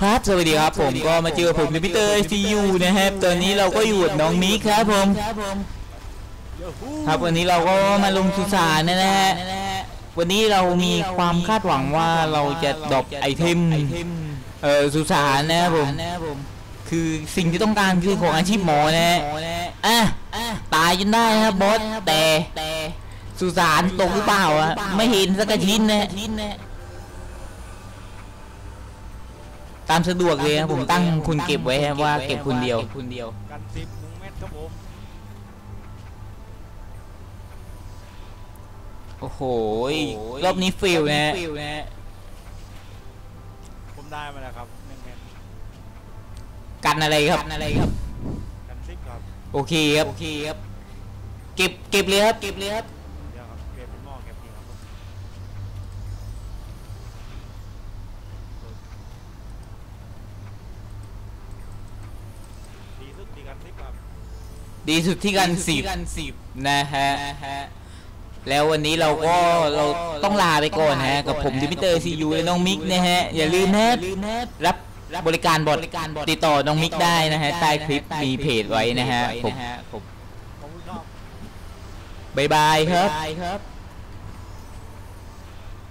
ครับ สวัสดีครับผมก็มาเจอผมในพีเตอร์ซียูนะครับตอนนี้เราก็อยู่กับน้องมิกครับผม ครับวันนี้เราก็มาลงสุสานนะฮะวันนี้เรามีความคาดหวังว่าเราจะดรอปไอเทมเอ่อสุสานนะครับผมคือสิ่งที่ต้องการคือของอาชีพหมอนะฮะอะตายจนได้นะครับบอสแต่สุสานตกหรือเปล่าอะไม่เห็นสักกระชิ้นนะ ตามสะดวกเลยนะผมตั้งคุณเก็บไว้ครับว่าเก็บคนเดียวคนเดียวกันสิบหนึ่งเม็ดครับผมโอ้โหรอบนี้ฟิลนะฮะผมได้มาแล้วครับหนึ่งเม็ดกันอะไรครับอะไรครับกันสิบครับโอเคครับโอเคครับ เก็บเก็บเลยครับเก็บเลยครับเดี๋ยวครับเก็บเป็นหม้อเก็บนี่ครับผม ดีสุดดีกันสิบครับดีสุดที่กันสิบนะฮะแล้ววันนี้เราก็เราต้องลาไปก่อนฮะ กับผมดิมิเตอร์ซียูและน้องมิกนะฮะ อย่าลืมนะรับบริการบอทติดต่อน้องมิกได้นะฮะ ใต้คลิปมีเพจไว้นะฮะผมผมคุณชอบบายบายครับ